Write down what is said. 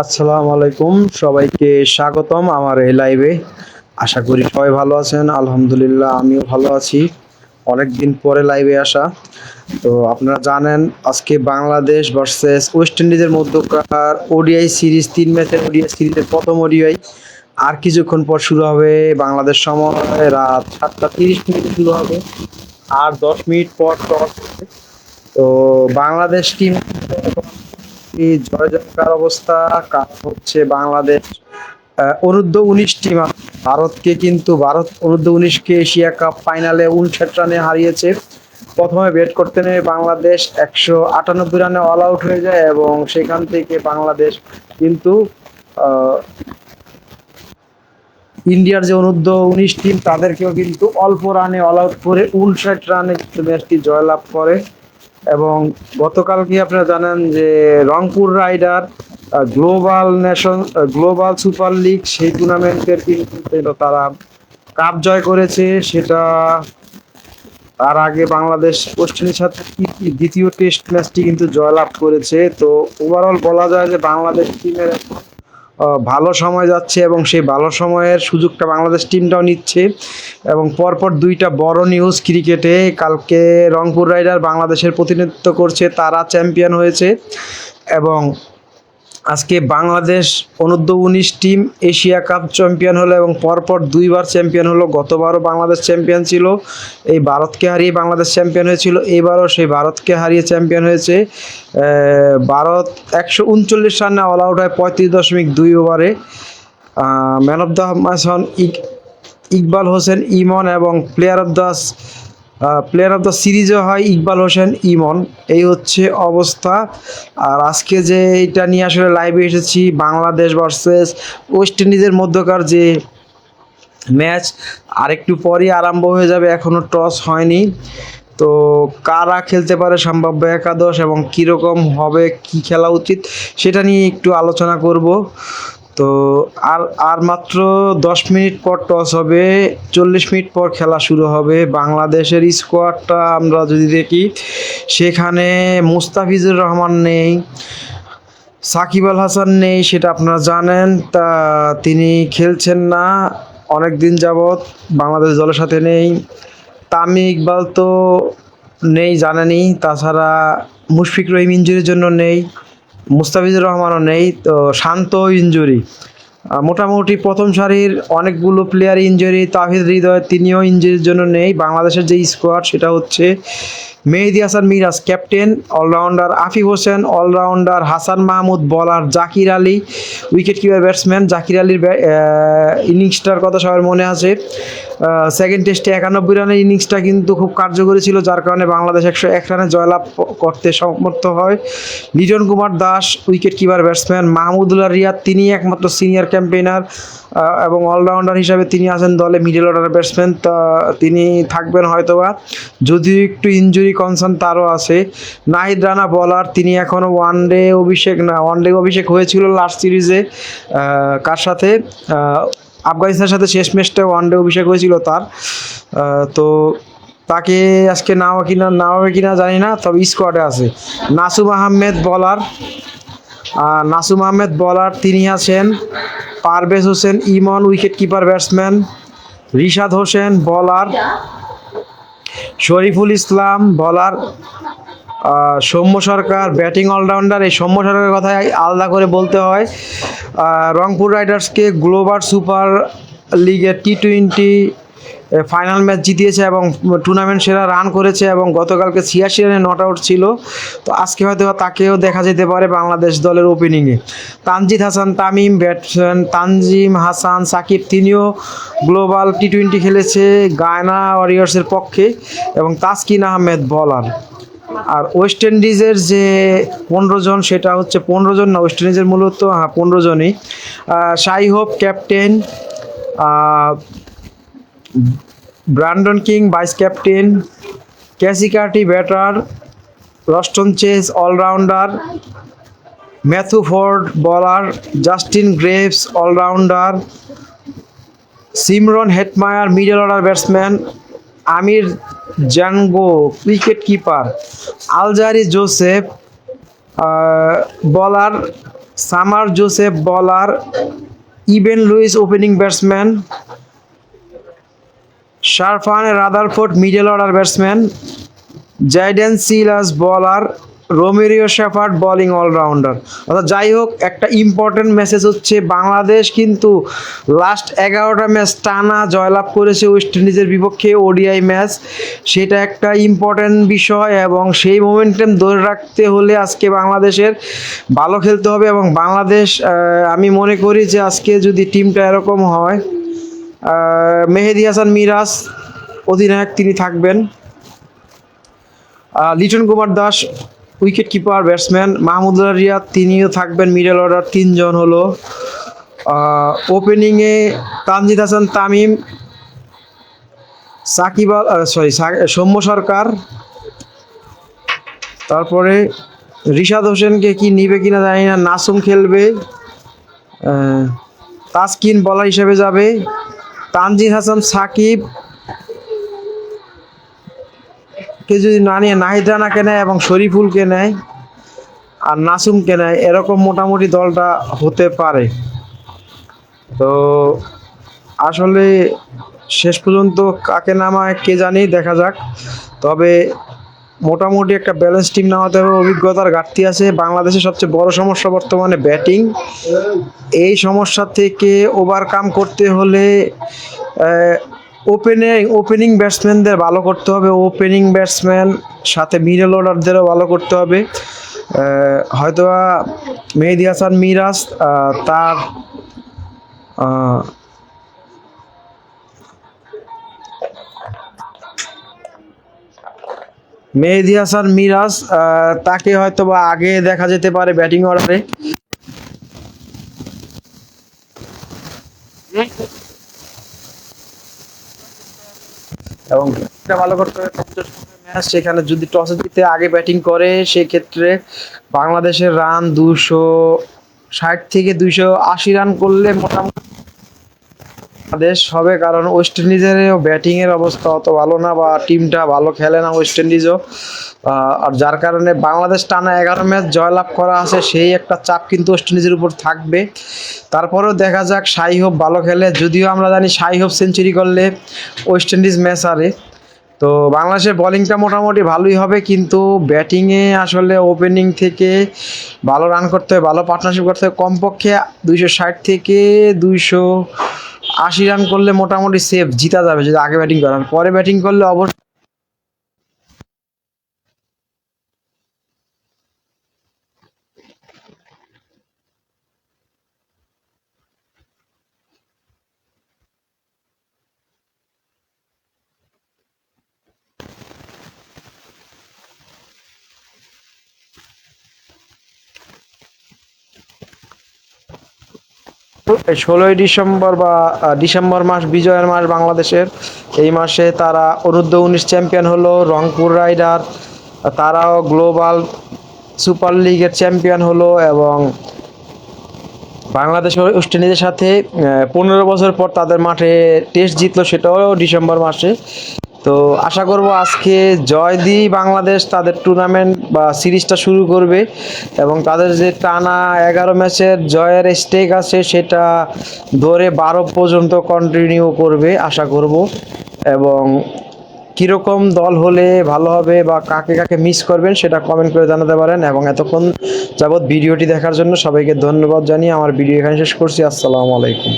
আসসালামু আলাইকুম, সবাইকে স্বাগতম আমার এই লাইভে আশা করি সবাই ভালো আছেন, আলহামদুলিল্লাহ আমিও ভালো আছি। অনেক দিন পরে লাইভে আসা। তো আপনারা জানেন, আজকে বাংলাদেশ ভার্সেস ওয়েস্ট ইন্ডিজের মধ্যকার ওডিআই সিরিজ তিন ম্যাচের ওডিআই সিরিজের প্রথম ওডিআই আর কিছুক্ষণ পর শুরু হবে বাংলাদেশ সময়, রাত সাতটা তিরিশ মিনিটে শুরু হবে, আর দশ মিনিট পর টস তো বাংলাদেশ টিম কি জয় জয়কার অবস্থা কারণ হচ্ছে বাংলাদেশ অনূর্ধ্ব উনিশ টিম ভারতকে কিন্তু, ভারত অনূর্ধ্ব উনিশকে এশিয়া কাপ ফাইনালে উনষাট রানে হারিয়েছে। প্রথমে ব্যাট করতে নেমে বাংলাদেশ একশো আটানব্বই রানে অল আউট হয়ে যায় এবং সেখান থেকে বাংলাদেশ কিন্তু ইন্ডিয়ার যে অনূর্ধ্ব উনিশ টিম, তাদেরকেও কিন্তু অল্প রানে অল আউট করে উনষাট রানে ম্যাচটি জয়লাভ করে। এবং গতকাল কি আপনারা জানেন যে Rangpur rider global nation global super league সেই টুর্নামেন্টের কিন্তু তারা কাপ জয় করেছে সেটা তার আগে বাংলাদেশ ইন্ডিজের সাথে দ্বিতীয় টেস্ট ম্যাচটি কিন্তু জয়লাভ করেছে। তো ওভারঅল বলা যায় যে বাংলাদেশ টিমের ভালো সময় যাচ্ছে এবং সেই ভালো সময়ের সুযোগটা বাংলাদেশ টিমটাও নিচ্ছে এবং পরপর দুইটা বড় নিউজ ক্রিকেটে কালকে রংপুর রাইডার বাংলাদেশের প্রতিনিধিত্ব করছে, তারা চ্যাম্পিয়ন হয়েছে এবং আজকে বাংলাদেশ অনূর্ধ্ব উনিশ টিম এশিয়া কাপ চ্যাম্পিয়ন হলো এবং পরপর দুইবার চ্যাম্পিয়ন হলো। গতবারও বাংলাদেশ চ্যাম্পিয়ন ছিল। এই ভারতকে হারিয়ে বাংলাদেশ চ্যাম্পিয়ন হয়েছিল। এবারও সেই ভারতকে হারিয়ে চ্যাম্পিয়ন হয়েছে। ভারত একশো উনচল্লিশ রানে অল আউট হয় পঁয়ত্রিশ দশমিক দুই ওভারে। ম্যান অফ দ্য ম্যাচ হন ইক- ইকবাল হোসেন, ইমন এবং player of the player of the সিরিজও হয় ইকবাল হোসেন ইমন। এই হচ্ছে অবস্থা। আর আজকে যে এটা নিয়ে আসলে লাইভে এসেছি, বাংলাদেশ ভার্সেস ওয়েস্ট ইন্ডিজের মধ্যকার যে ম্যাচ আরেকটু পরই আরম্ভ হয়ে যাবে এখনও টস হয়নি। তো কারা খেলতে পারে সম্ভাব্য একাদশ এবং কীরকম হবে, কি খেলা উচিত, সেটা নিয়ে একটু আলোচনা করব। তো আর আর মাত্র দশ মিনিট পর টস হবে, চল্লিশ মিনিট পর খেলা শুরু হবে। বাংলাদেশের স্কোয়াডটা আমরা যদি দেখি, সেখানে মুস্তাফিজুর রহমান নেই, সাকিব আল হাসান নেই, সেটা আপনারা জানেন। তা তিনি খেলছেন না অনেক দিন যাবৎ বাংলাদেশ দলের সাথে নেই। তামি ইকবাল তো নেই, জানেনই। তাছাড়া মুশফিক রহিম ইঞ্জুরির জন্য নেই। মুস্তাফিজুর রহমানও নেই, তো শান্ত ইঞ্জুরি। মোটামুটি প্রথম সারির অনেকগুলো প্লেয়ার ইঞ্জুরি, তাহিদ হৃদয় তিনিও ইঞ্জুরির জন্য নেই। বাংলাদেশের যে স্কোয়াড সেটা হচ্ছে Mehedi Hasan Miraz captain, allrounder Afif Hossain, allrounder Hasan Mahmud, bowler Zakir Ali, wicket keeper batsman Zakir আলীর ইনিংসটার কথা সবার মনে আছে। সেকেন্ড টেস্টে একানব্বই রানের ইনিংসটা কিন্তু খুব কার্যকরী ছিল, যার কারণে বাংলাদেশ একশো এক রানে জয়লাভ করতে সমর্থ হয়। Liton Kumar Das, wicket keeper batsman Mahmudullah Riyad তিনি একমাত্র সিনিয়র ক্যাম্পেইনার এবং অলরাউন্ডার হিসাবে তিনি আছেন দলে মিডল অর্ডার ব্যাটসম্যান। তিনি থাকবেন হয়তোবা। যদিও একটু কনসার্ন তারও আছে। নাহিদ রানা বলার তিনি এখনও ওয়ান ডে অভিষেক না ওয়ান ডে অভিষেক হয়েছিল লাস্ট সিরিজে কার সাথে? আফগানিস্তানের সাথে শেষ ম্যাচটা ওয়ান ডে অভিষেক হয়েছিল তার। তো তাকে আজকে নাও কিনা নাও হবে কিনা জানি না, তবে স্কোয়াডে আছে। নাসুম আহমেদ বলার নাসুম আহমেদ বলার তিনি আছেন Parvez Hossain, Emon wicket keeper batsman Rishad Hossain bowler Shoriful Islam বলার সৌম্য সরকার, ব্যাটিং অলরাউন্ডার, এই সৌম্য সরকারের কথায় আলাদা করে বলতে হয়। রংপুর রাইডার্সকে গ্লোবাল সুপার লিগের টি টোয়েন্টি ফাইনাল ম্যাচ জিতিয়েছে এবং টুর্নামেন্ট সেরা রান করেছে এবং গতকালকে ছিয়াশি রানে নট আউট ছিল। তো আজকে হয়তো তাকেও দেখা যেতে পারে বাংলাদেশ দলের ওপেনিংয়ে তানজিদ হাসান, তামিম, ব্যাটসম্যান তানজিম হাসান, সাকিব, তিনিও গ্লোবাল টি টোয়েন্টি খেলেছে গায়না ওয়ারিয়ার্সের পক্ষে এবং তাসকিন আহমেদ বলার আর ওয়েস্ট ইন্ডিজের যে পনেরো জন, সেটা হচ্ছে পনেরো জন না ওয়েস্ট ইন্ডিজের মূলত হ্যাঁ পনেরো জনই। Shai Hope captain Brandon King vice captain Keacy Carty batter Roston Chase allrounder Matthew Forde bowler Justin Greaves allrounder Shimron Hetmyer middle order batsman Amir Jangoo wicket keeper Alzarri Joseph bowler Shamar Joseph bowler Evin Lewis opening batsman Sherfane Rutherford middle order batsman, Jayden Seales bowler, Romario Shepherd bowling allrounder. অর্থাৎ যাই হোক, একটা important message হচ্ছে বাংলাদেশ কিন্তু last এগারোটা match টানা জয়লাভ করেছে ওয়েস্ট ইন্ডিজের বিপক্ষে ওডিআই ম্যাচ সেটা একটা ইম্পর্টেন্ট বিষয় এবং সেই মোমেন্টাম ধরে রাখতে হলে আজকে বাংলাদেশের ভালো খেলতে হবে এবং বাংলাদেশ আমি মনে করি যে আজকে যদি টিমটা এরকম হয় মেহেদি হাসান মিরাজ অধিনায়ক তিনি থাকবেন। Liton Kumar Das wicket keeper batsman Mahmudullah Riyad তিনিও থাকবেন মিডল অর্ডার তিনজন হলো। ওপেনিংয়ে তানজিদ হাসান তামিম, সাকিব সরি সৌম্য সরকার। তারপরে রিশাদ হোসেনকে কি নিবে কিনা জানি না, নাসুম খেলবে। তাসকিন বলার হিসেবে যাবে। তানজিদ হাসান, সাকিব। কে যদি না নিয়ে, নাহিদ রানাকে নেয় এবং শরীফুলকে নেয় আর নাসুমকে নেয়, এরকম মোটামুটি দলটা হতে পারে। তো আসলে শেষ পর্যন্ত কাকে নামায় কে জানি, দেখা যাক। তবে মোটামুটি একটা ব্যালেন্স টিম নামাতে হবে অভিজ্ঞতার ঘাটতি আছে। বাংলাদেশের সবচেয়ে বড় সমস্যা বর্তমানে ব্যাটিং এই সমস্যা থেকে ওভারকাম করতে হলে ওপেনে ওপেনিং ব্যাটসম্যানদের ভালো করতে হবে। ওপেনিং ব্যাটসম্যান সাথে মিডল অর্ডারদেরও ভালো করতে হবে। আহ, হয়তোবা মেহেদি হাসান মিরাজ তার মেহেদি হাসান মিরাজ তাকে হয়তো বা আগে দেখা যেতে পারে ব্যাটিং অর্ডারে। এবং ভালো করতে সেখানে যদি টসে জিতে আগে ব্যাটিং করে, সেক্ষেত্রে বাংলাদেশের রান দুশো ষাট থেকে দুইশো আশি রান করলে মোটামুটি বাংলাদেশ হবে কারণ ওয়েস্ট ইন্ডিজের ব্যাটিং এর অবস্থা অত ভালো না বা টিমটা ভালো খেলে না ওয়েস্ট ইন্ডিজও আর যার কারণে বাংলাদেশ টানা এগারো ম্যাচ জয়লাভ করা আছে, সেই একটা চাপ কিন্তু ওয়েস্ট ইন্ডিজের উপর থাকবে। তারপরেও দেখা যাক সাই হোপ ভালো খেলে। যদিও আমরা জানি সাই হোপ সেঞ্চুরি করলে ওয়েস্ট ইন্ডিজ ম্যাচ আরে তো বাংলাদেশের বোলিংটা মোটামুটি ভালোই হবে, কিন্তু ব্যাটিংয়ে আসলে ওপেনিং থেকে ভালো রান করতে হবে ভালো পার্টনারশিপ করতে হবে কমপক্ষে দুইশো ষাট থেকে দুইশো আশি রান করলে মোটামুটি সেফ জিতা যাবে যদি আগে ব্যাটিং করান। পরে ব্যাটিং করলে অবশ্যই ষোলোই ডিসেম্বর বা ডিসেম্বর মাস বিজয়ের মাস বাংলাদেশের। এই মাসে তারা অনূর্ধ্ব উনিশ চ্যাম্পিয়ন হলো, রংপুর রাইডার, তারাও গ্লোবাল সুপার লিগের চ্যাম্পিয়ন হলো এবং বাংলাদেশ ওয়েস্ট ইন্ডিজের সাথে পনেরো বছর পর তাদের মাঠে টেস্ট জিতলো সেটাও ডিসেম্বর মাসে। তো আশা করব আজকে জয় দিয়ে বাংলাদেশ তাদের টুর্নামেন্ট বা সিরিজটা শুরু করবে এবং তাদের যে টানা এগারো ম্যাচের জয়ের স্টেক আছে সেটা ধরে বারো পর্যন্ত কন্টিনিউ করবে, আশা করব। এবং কীরকম দল হলে ভালো হবে বা কাকে কাকে মিস করবেন সেটা কমেন্ট করে জানাতে পারেন এবং এতক্ষণ যাবৎ ভিডিওটি দেখার জন্য সবাইকে ধন্যবাদ জানিয়ে আমার ভিডিও এখানে শেষ করছি। আসসালামু আলাইকুম।